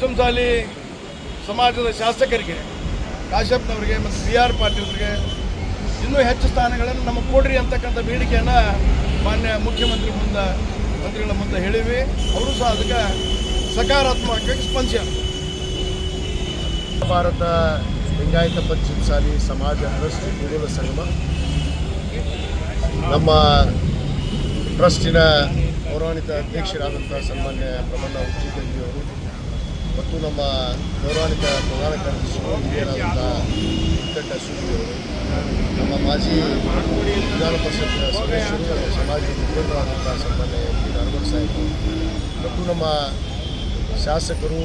ಪಂಚಮಸಾಲಿ ಸಮಾಜದ ಶಾಸಕರಿಗೆ, ಕಾಶ್ಯಪ್ನವರಿಗೆ ಮತ್ತು ಬಿ ಆರ್ ಪಾಟೀಲ್ರಿಗೆ ಇನ್ನೂ ಹೆಚ್ಚು ಸ್ಥಾನಗಳನ್ನು ನಮಗೆ ಕೊಡ್ರಿ ಅಂತಕ್ಕಂಥ ಬೇಡಿಕೆಯನ್ನು ಮಾನ್ಯ ಮುಖ್ಯಮಂತ್ರಿ ಮುಂದೆ, ಮಂತ್ರಿಗಳ ಮುಂದೆ ಹೇಳಿವಿ ಅವರು ಸಹ ಅದಕ್ಕೆ ಸಕಾರಾತ್ಮಕವಾಗಿ ಸ್ಪಂದಿಸ. ಭಾರತ ಲಿಂಗಾಯತ ಪಂಚಮಸಾಲಿ ಸಮಾಜ ಟ್ರಸ್ಟ್ ಕೂಡಲ ಸಂಗಮ. ನಮ್ಮ ಟ್ರಸ್ಟಿನ ಗೌರವಾನ್ವಿತ ಅಧ್ಯಕ್ಷರಾದಂಥ ಸನ್ಮಾನ್ಯ ಪ್ರಮಾಣ ಉಚ್ಚಿಕಂಜಿಯವರು ಮತ್ತು ನಮ್ಮ ಪೌರಾಣಿಕ ಪ್ರಧಾನ ಕಾರ್ಯದರ್ಶಿಗಳು ಹಿರಿಯರಾದಂಥ ವೆಂಕಟ ಸೂರಿಯವರು ನಮ್ಮ ಮಾಜಿ ವಿಧಾನ ಪರಿಷತ್ ಸದಸ್ಯರು ನಮ್ಮ ಸಮಾಜದ ಮುಖಂಡರಾದಂಥ ಸನ್ಮಾನ್ಯ ಎಂ ಪಿ ಮತ್ತು ನಮ್ಮ ಶಾಸಕರು,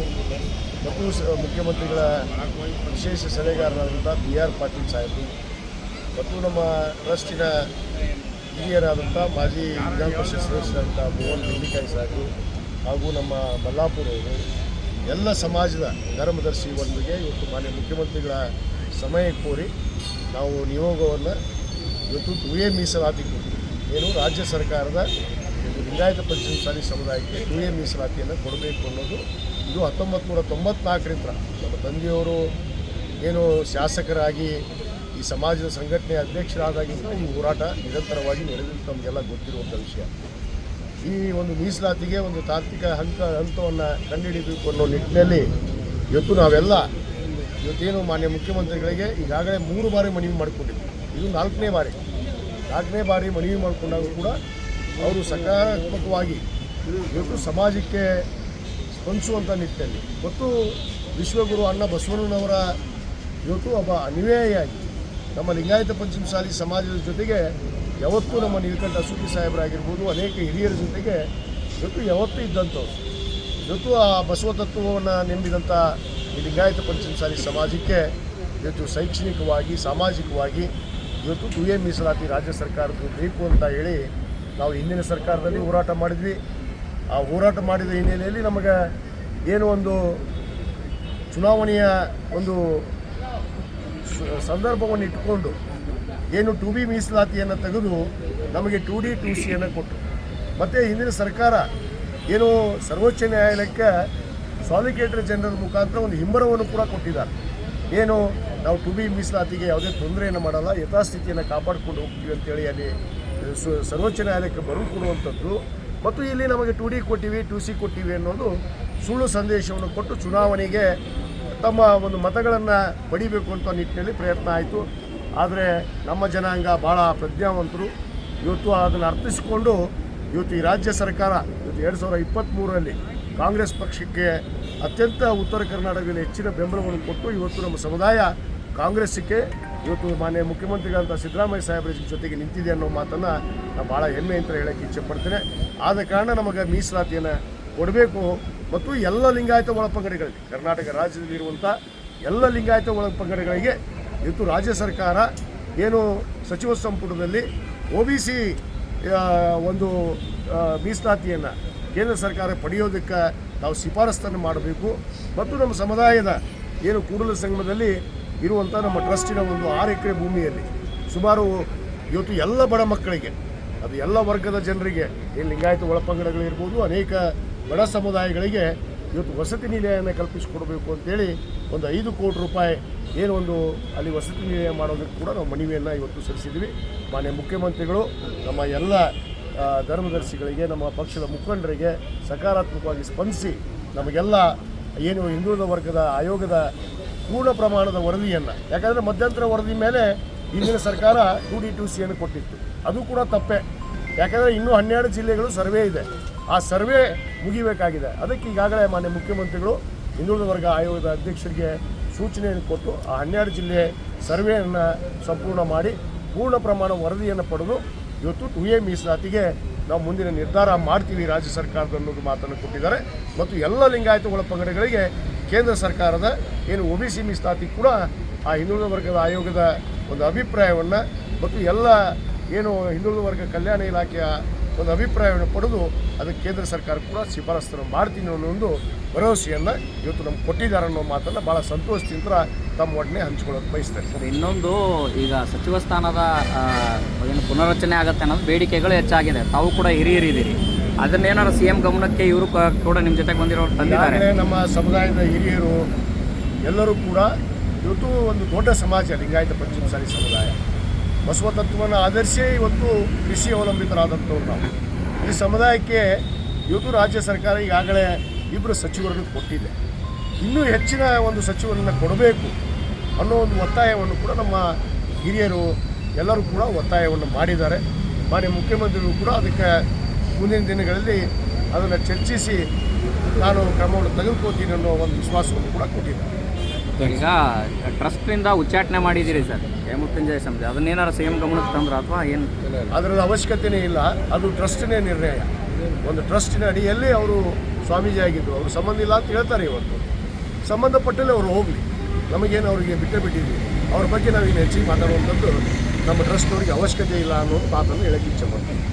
ಮತ್ತು ಮುಖ್ಯಮಂತ್ರಿಗಳ ವಿಶೇಷ ಸಲಹೆಗಾರರಾದಂಥ ಬಿ ಆರ್ ಪಾಟೀಲ್ ಸಾಹೇಬರು, ಮತ್ತು ನಮ್ಮ ಟ್ರಸ್ಟಿನ ಹಿರಿಯರಾದಂಥ ಮಾಜಿ ವಿಧಾನ ಪರಿಷತ್ ಸದಸ್ಯರಾದಂಥ ಮೋಹನ್ ಬೆಳ್ಳಿಕಾಯಿ ಸಾಹೇಬರು ಹಾಗೂ ನಮ್ಮ ಮಲ್ಲಾಪುರ ಅವರು ಎಲ್ಲ ಸಮಾಜದ ಧರ್ಮದರ್ಶಿ ಒಂದಿಗೆ ಇವತ್ತು ಮಾನ್ಯ ಮುಖ್ಯಮಂತ್ರಿಗಳ ಸಮಯ ಕೋರಿ ನಾವು ನಿಯೋಗವನ್ನು ಇವತ್ತು ದುಯೇ ಮೀಸಲಾತಿ ಕೊಡ್ತೀವಿ ಏನು ರಾಜ್ಯ ಸರ್ಕಾರದ ಒಂದು ಲಿಂಗಾಯತ ಪಂಚಮಸಾಲಿ ಸಮುದಾಯಕ್ಕೆ ದುಯೇ ಮೀಸಲಾತಿಯನ್ನು ಕೊಡಬೇಕು ಅನ್ನೋದು ಇದು ಹತ್ತೊಂಬತ್ತು ನೂರ ತೊಂಬತ್ನಾಲ್ಕರಿಂದ ನಮ್ಮ ತಂದೆಯವರು ಏನು ಶಾಸಕರಾಗಿ ಈ ಸಮಾಜದ ಸಂಘಟನೆ ಅಧ್ಯಕ್ಷರಾದಾಗಿಂದ ಈ ಹೋರಾಟ ನಿರಂತರವಾಗಿ ನಡೆದಿದ್ದು ನಮಗೆಲ್ಲ ಗೊತ್ತಿರುವಂಥ ವಿಷಯ. ಈ ಒಂದು ಮೀಸಲಾತಿಗೆ ಒಂದು ತಾತ್ವಿಕ ಹಂತ ಹಂತವನ್ನು ಕಂಡುಹಿಡಿಯಬೇಕು ಅನ್ನೋ ನಿಟ್ಟಿನಲ್ಲಿ ಇವತ್ತು ನಾವೆಲ್ಲ ಇವತ್ತೇನು ಮಾನ್ಯ ಮುಖ್ಯಮಂತ್ರಿಗಳಿಗೆ ಈಗಾಗಲೇ ಮೂರು ಬಾರಿ ಮನವಿ ಮಾಡಿಕೊಂಡಿದ್ವಿ. ಇದು ನಾಲ್ಕನೇ ಬಾರಿ. ನಾಲ್ಕನೇ ಬಾರಿ ಮನವಿ ಮಾಡಿಕೊಂಡಾಗ ಕೂಡ ಅವರು ಸಕಾರಾತ್ಮಕವಾಗಿ ಇವತ್ತು ಸಮಾಜಕ್ಕೆ ಸ್ಪಂದಿಸುವಂಥ ನಿಟ್ಟಿನಲ್ಲಿ. ಮತ್ತು ವಿಶ್ವಗುರು ಅಣ್ಣ ಬಸವಣ್ಣನವರ ಇವತ್ತು ಒಬ್ಬ ಅನ್ವಯಾಗಿ ನಮ್ಮ ಲಿಂಗಾಯತ ಪಂಚಮಸಾಲಿ ಸಮಾಜದ ಜೊತೆಗೆ ಯಾವತ್ತೂ ನಮ್ಮ ನೀಲಕಂಠ ಅಸೂತಿ ಸಾಹೇಬರಾಗಿರ್ಬೋದು, ಅನೇಕ ಹಿರಿಯರ ಜೊತೆಗೆ ಇವತ್ತು ಯಾವತ್ತೂ ಇದ್ದಂಥವ್ರು. ಇವತ್ತು ಆ ಬಸವ ತತ್ವವನ್ನು ನೆಂಬಿದಂಥ ಈ ಲಿಂಗಾಯತ ಪಂಚಮಸಾಲಿ ಸಮಾಜಕ್ಕೆ ಇವತ್ತು ಶೈಕ್ಷಣಿಕವಾಗಿ, ಸಾಮಾಜಿಕವಾಗಿ ಇವತ್ತು ದುಯ್ಯ ಮೀಸಲಾತಿ ರಾಜ್ಯ ಸರ್ಕಾರದ್ದು ಬೇಕು ಅಂತ ಹೇಳಿ ನಾವು ಹಿಂದಿನ ಸರ್ಕಾರದಲ್ಲಿ ಹೋರಾಟ ಮಾಡಿದ್ವಿ. ಆ ಹೋರಾಟ ಮಾಡಿದ ಹಿನ್ನೆಲೆಯಲ್ಲಿ ನಮಗೆ ಏನು ಒಂದು ಚುನಾವಣೆಯ ಒಂದು ಸಂದರ್ಭವನ್ನು ಇಟ್ಟುಕೊಂಡು ಏನು ಟು ಬಿ ಮೀಸಲಾತಿಯನ್ನು ತೆಗೆದು ನಮಗೆ ಟು ಡಿ ಟು ಸಿಯನ್ನು ಕೊಟ್ಟರು. ಮತ್ತು ಹಿಂದಿನ ಸರ್ಕಾರ ಏನು ಸರ್ವೋಚ್ಚ ನ್ಯಾಯಾಲಯಕ್ಕೆ ಸಾಲಿಕೇಟರ್ ಜನರಲ್ ಮುಖಾಂತರ ಒಂದು ಹಿಂಬರವನ್ನು ಕೂಡ ಕೊಟ್ಟಿದ್ದಾರೆ. ಏನು ನಾವು ಟು ಬಿ ಮೀಸಲಾತಿಗೆ ಯಾವುದೇ ತೊಂದರೆಯನ್ನು ಮಾಡಲ್ಲ, ಯಥಾಸ್ಥಿತಿಯನ್ನು ಕಾಪಾಡಿಕೊಂಡು ಹೋಗ್ತೀವಿ ಅಂತೇಳಿ ಅಲ್ಲಿ ಸರ್ವೋಚ್ಚ ನ್ಯಾಯಾಲಯಕ್ಕೆ ಬರೆದು ಕೊಡುವಂಥದ್ದು. ಮತ್ತು ಇಲ್ಲಿ ನಮಗೆ ಟು ಡಿ ಕೊಟ್ಟಿವಿ ಟು ಸಿ ಕೊಟ್ಟಿವಿ ಅನ್ನೋದು ಸುಳ್ಳು ಸಂದೇಶವನ್ನು ಕೊಟ್ಟು ಚುನಾವಣೆಗೆ ತಮ್ಮ ಒಂದು ಮತಗಳನ್ನು ಪಡಿಬೇಕು ಅಂತ ನಿಟ್ಟಿನಲ್ಲಿ ಪ್ರಯತ್ನ ಆಯಿತು. ಆದರೆ ನಮ್ಮ ಜನಾಂಗ ಭಾಳ ಪ್ರಜ್ಞಾವಂತರು. ಇವತ್ತು ಅದನ್ನು ಅರ್ಥಿಸಿಕೊಂಡು ಇವತ್ತು ಈ ರಾಜ್ಯ ಸರ್ಕಾರ ಇವತ್ತು ಎರಡು ಸಾವಿರದ ಇಪ್ಪತ್ತ್ಮೂರರಲ್ಲಿ ಕಾಂಗ್ರೆಸ್ ಪಕ್ಷಕ್ಕೆ ಅತ್ಯಂತ ಉತ್ತರ ಕರ್ನಾಟಕದಲ್ಲಿ ಹೆಚ್ಚಿನ ಬೆಂಬಲವನ್ನು ಕೊಟ್ಟು ಇವತ್ತು ನಮ್ಮ ಸಮುದಾಯ ಕಾಂಗ್ರೆಸ್ಸಿಗೆ ಇವತ್ತು ಮಾನ್ಯ ಮುಖ್ಯಮಂತ್ರಿಗಳಂತ ಸಿದ್ದರಾಮಯ್ಯ ಸಾಹೇಬರ ಜೊತೆಗೆ ನಿಂತಿದೆ ಅನ್ನೋ ಮಾತನ್ನು ನಾನು ಭಾಳ ಹೆಮ್ಮೆ ಅಂತ ಹೇಳೋಕ್ಕೆ ಇಚ್ಛೆಪಡ್ತೇನೆ ಆದ ಕಾರಣ ನಮಗೆ ಮೀಸಲಾತಿಯನ್ನು ಕೊಡಬೇಕು. ಮತ್ತು ಎಲ್ಲ ಲಿಂಗಾಯತ ಒಳಪಂಗಡಗಳಿಗೆ ಕರ್ನಾಟಕ ರಾಜ್ಯದಲ್ಲಿರುವಂಥ ಎಲ್ಲ ಲಿಂಗಾಯತ ಒಳಪಂಗಡಗಳಿಗೆ ಇವತ್ತು ರಾಜ್ಯ ಸರ್ಕಾರ ಏನು ಸಚಿವ ಸಂಪುಟದಲ್ಲಿ ಒ ಬಿ ಸಿ ಒಂದು ಮೀಸಲಾತಿಯನ್ನು ಕೇಂದ್ರ ಸರ್ಕಾರ ಪಡೆಯೋದಕ್ಕೆ ನಾವು ಶಿಫಾರಸ್ತನ್ನು ಮಾಡಬೇಕು. ಮತ್ತು ನಮ್ಮ ಸಮುದಾಯದ ಏನು ಕೂಡಲ ಸಂಗಮದಲ್ಲಿ ಇರುವಂಥ ನಮ್ಮ ಟ್ರಸ್ಟಿನ ಒಂದು ಆರು ಎಕರೆ ಭೂಮಿಯಲ್ಲಿ ಸುಮಾರು ಇವತ್ತು ಎಲ್ಲ ಬಡ ಮಕ್ಕಳಿಗೆ, ಅದು ಎಲ್ಲ ವರ್ಗದ ಜನರಿಗೆ, ಏನು ಲಿಂಗಾಯತ ಒಳಪಂಗಡಗಳಿರ್ಬೋದು, ಅನೇಕ ಬಡ ಸಮುದಾಯಗಳಿಗೆ ಇವತ್ತು ವಸತಿ ನಿಲಯನ ಕಲ್ಪಿಸಿಕೊಡಬೇಕು ಅಂತೇಳಿ ಒಂದು ಐದು ಕೋಟಿ ರೂಪಾಯಿ ಏನು ಒಂದು ಅಲ್ಲಿ ವಸತಿ ನಿಲಯ ಮಾಡೋದಕ್ಕೆ ಕೂಡ ನಾವು ಮನವಿಯನ್ನು ಇವತ್ತು ಸಲ್ಲಿಸಿದ್ವಿ ಮಾನ್ಯ ಮುಖ್ಯಮಂತ್ರಿಗಳು, ನಮ್ಮ ಎಲ್ಲ ಧರ್ಮದರ್ಶಿಗಳಿಗೆ, ನಮ್ಮ ಪಕ್ಷದ ಮುಖಂಡರಿಗೆ ಸಕಾರಾತ್ಮಕವಾಗಿ ಸ್ಪಂದಿಸಿ ನಮಗೆಲ್ಲ ಏನು ಹಿಂದುಳಿದ ವರ್ಗದ ಆಯೋಗದ ಪೂರ್ಣ ಪ್ರಮಾಣದ ವರದಿಯನ್ನು, ಯಾಕಂದರೆ ಮಧ್ಯಂತರ ವರದಿ ಮೇಲೆ ಹಿಂದಿನ ಸರ್ಕಾರ ಟು ಡಿ ಟು ಸಿಯನ್ನು ಕೊಟ್ಟಿತ್ತು. ಅದು ಕೂಡ ತಪ್ಪೆ. ಯಾಕಂದರೆ ಇನ್ನೂ ಹನ್ನೆರಡು ಜಿಲ್ಲೆಗಳು ಸರ್ವೆ ಇದೆ. ಆ ಸರ್ವೆ ಮುಗಿಬೇಕಾಗಿದೆ. ಅದಕ್ಕೆ ಈಗಾಗಲೇ ಮಾನ್ಯ ಮುಖ್ಯಮಂತ್ರಿಗಳು ಹಿಂದುಳಿದ ವರ್ಗ ಆಯೋಗದ ಅಧ್ಯಕ್ಷರಿಗೆ ಸೂಚನೆಯನ್ನು ಕೊಟ್ಟು ಆ ಹನ್ನೆರಡು ಜಿಲ್ಲೆ ಸರ್ವೆಯನ್ನು ಸಂಪೂರ್ಣ ಮಾಡಿ ಪೂರ್ಣ ಪ್ರಮಾಣ ವರದಿಯನ್ನು ಪಡೆದು ಇವತ್ತು ಟು ಎ ಮೀಸಲಾತಿಗೆ ನಾವು ಮುಂದಿನ ನಿರ್ಧಾರ ಮಾಡ್ತೀವಿ ರಾಜ್ಯ ಸರ್ಕಾರದ ಅನ್ನೋದು ಮಾತನ್ನು ಕೊಟ್ಟಿದ್ದಾರೆ. ಮತ್ತು ಎಲ್ಲ ಲಿಂಗಾಯತ ಒಳಪಂಗಡಗಳಿಗೆ ಕೇಂದ್ರ ಸರ್ಕಾರದ ಏನು ಒ ಬಿ ಸಿ ಮೀಸಲಾತಿ ಕೂಡ ಆ ಹಿಂದುಳಿದ ವರ್ಗದ ಆಯೋಗದ ಒಂದು ಅಭಿಪ್ರಾಯವನ್ನು ಮತ್ತು ಎಲ್ಲ ಏನು ಹಿಂದುಳಿದ ವರ್ಗ ಕಲ್ಯಾಣ ಇಲಾಖೆಯ ಒಂದು ಅಭಿಪ್ರಾಯವನ್ನು ಪಡೆದು ಅದಕ್ಕೆ ಕೇಂದ್ರ ಸರ್ಕಾರ ಕೂಡ ಶಿಫಾರಸ್ತನ್ನು ಮಾಡ್ತೀನಿ ಅನ್ನೋ ಒಂದು ಭರವಸೆಯನ್ನು ಇವತ್ತು ನಮ್ಗೆ ಕೊಟ್ಟಿದ್ದಾರೆ ಅನ್ನೋ ಮಾತನ್ನು ಭಾಳ ಸಂತೋಷದಿಂದ ತಮ್ಮ ಒಡನೆ ಹಂಚ್ಕೊಳ್ಳೋಕೆ ಬಯಸ್ತಾರೆ ಸರ್ ಇನ್ನೊಂದು ಈಗ ಸಚಿವ ಸ್ಥಾನದ ಏನು ಪುನರ್ರಚನೆ ಆಗುತ್ತೆ ಅನ್ನೋದು ಬೇಡಿಕೆಗಳು ಹೆಚ್ಚಾಗಿದೆ. ತಾವು ಕೂಡ ಹಿರಿಯರಿದ್ದೀರಿ. ಅದನ್ನೇನಾರು ಸಿ ಎಂ ಗಮನಕ್ಕೆ ಇವರು ಕೂಡ ನಿಮ್ಮ ಜೊತೆಗೆ ಬಂದಿರೋ ತಂದಿದ್ದಾರೆ. ನಮ್ಮ ಸಮುದಾಯದ ಹಿರಿಯರು ಎಲ್ಲರೂ ಕೂಡ ಇವತ್ತು ಒಂದು ದೊಡ್ಡ ಸಮಾಜ ಲಿಂಗಾಯತ ಪಂಚಮಸಾಲಿ ಸಮುದಾಯ. ಬಸವ ತತ್ವವನ್ನು ಆಧರಿಸಿ ಇವತ್ತು ಕೃಷಿ ಅವಲಂಬಿತರಾದಂಥವ್ರು ನಾವು. ಈ ಸಮುದಾಯಕ್ಕೆ ಇವತ್ತು ರಾಜ್ಯ ಸರ್ಕಾರ ಈಗಾಗಲೇ ಇಬ್ಬರು ಸಚಿವರನ್ನು ಕೊಟ್ಟಿದೆ. ಇನ್ನೂ ಹೆಚ್ಚಿನ ಒಂದು ಸಚಿವರನ್ನು ಕೊಡಬೇಕು ಅನ್ನೋ ಒಂದು ಒತ್ತಾಯವನ್ನು ಕೂಡ ನಮ್ಮ ಹಿರಿಯರು ಎಲ್ಲರೂ ಕೂಡ ಒತ್ತಾಯವನ್ನು ಮಾಡಿದ್ದಾರೆ. ಮಾನ್ಯ ಮುಖ್ಯಮಂತ್ರಿಗಳು ಕೂಡ ಅದಕ್ಕೆ ಮುಂದಿನ ದಿನಗಳಲ್ಲಿ ಅದನ್ನು ಚರ್ಚಿಸಿ ನಾನು ಕ್ರಮವನ್ನು ತೆಗೆದುಕೊಳ್ತೀನಿ ಅನ್ನೋ ಒಂದು ವಿಶ್ವಾಸವನ್ನು ಕೂಡ ಕೊಟ್ಟಿದ್ದಾರೆ. ಈಗ ಟ್ರಸ್ಟ್ನಿಂದ ಉಚ್ಚಾಟನೆ ಮಾಡಿದ್ದೀರಿ ಸರ್. ಹೇಮೃತ್ಯುಂಜಯ ಸಮಿತಿ ಅದನ್ನೇನಾರು ಸಿ ಎಂ ಗಮನಕ್ಕೆ ತಂದ್ರೆ ಅಥವಾ ಏನು? ಅದರದ ಅವಶ್ಯಕತೆಯೇ ಇಲ್ಲ ಅದು ಟ್ರಸ್ಟ್ನೇ ನಿರ್ಣಯ. ಒಂದು ಟ್ರಸ್ಟಿನ ಅಡಿಯಲ್ಲಿ ಅವರು ಸ್ವಾಮೀಜಿ ಆಗಿದ್ದರು ಅವರು ಸಂಬಂಧ ಇಲ್ಲ ಅಂತ ಹೇಳ್ತಾರೆ ಇವತ್ತು. ಸಂಬಂಧಪಟ್ಟಲ್ಲಿ ಅವರು ಹೋಗಲಿ. ನಮಗೇನು ಅವರಿಗೆ ಬಿಟ್ಟೇ ಬಿಟ್ಟಿದ್ವಿ ಅವ್ರ ಬಗ್ಗೆ ನಾವು ಇನ್ನು ಹೆಚ್ಚಿಗೆ ಮಾತಾಡುವಂಥದ್ದು ನಮ್ಮ ಟ್ರಸ್ಟ್ ಅವರಿಗೆ ಅವಶ್ಯಕತೆ ಇಲ್ಲ ಅನ್ನೋದು ಮಾತನ್ನು ಹೇಳಕ್ಕೆ ಇಚ್ಛೆ ಪಡ್ತೀನಿ.